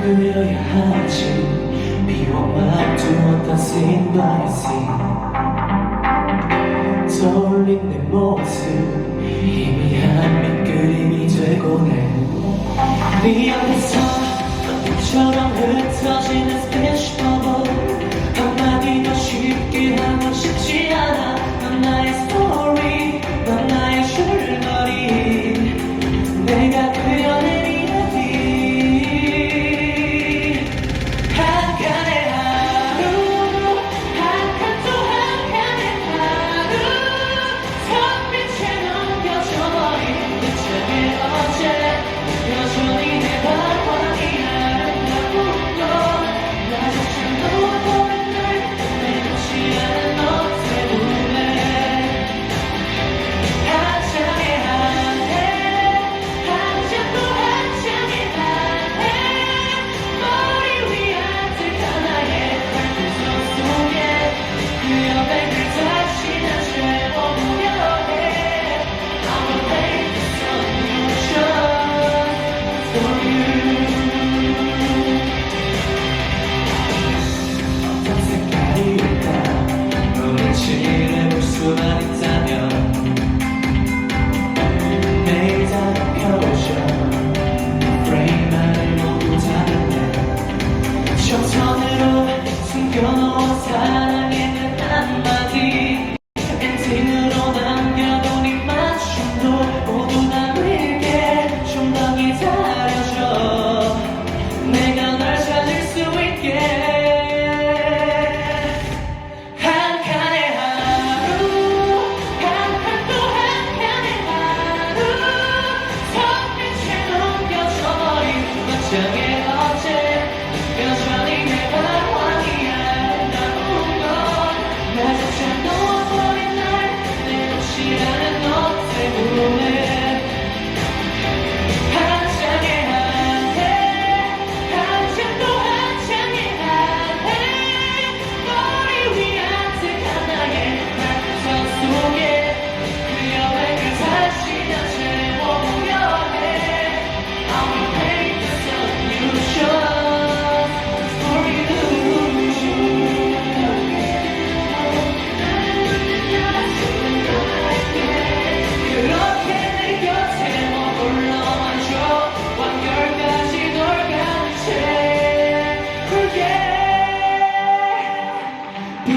그려야 하지. 비워만 두었던 scene by scene 떠올린 내 모습 희미한 밑그림이 되곤 해네 앞에서 네 꽃처럼 흩어지는 스피시 버블.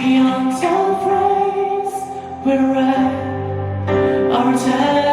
beyond our praise, we're right, our time.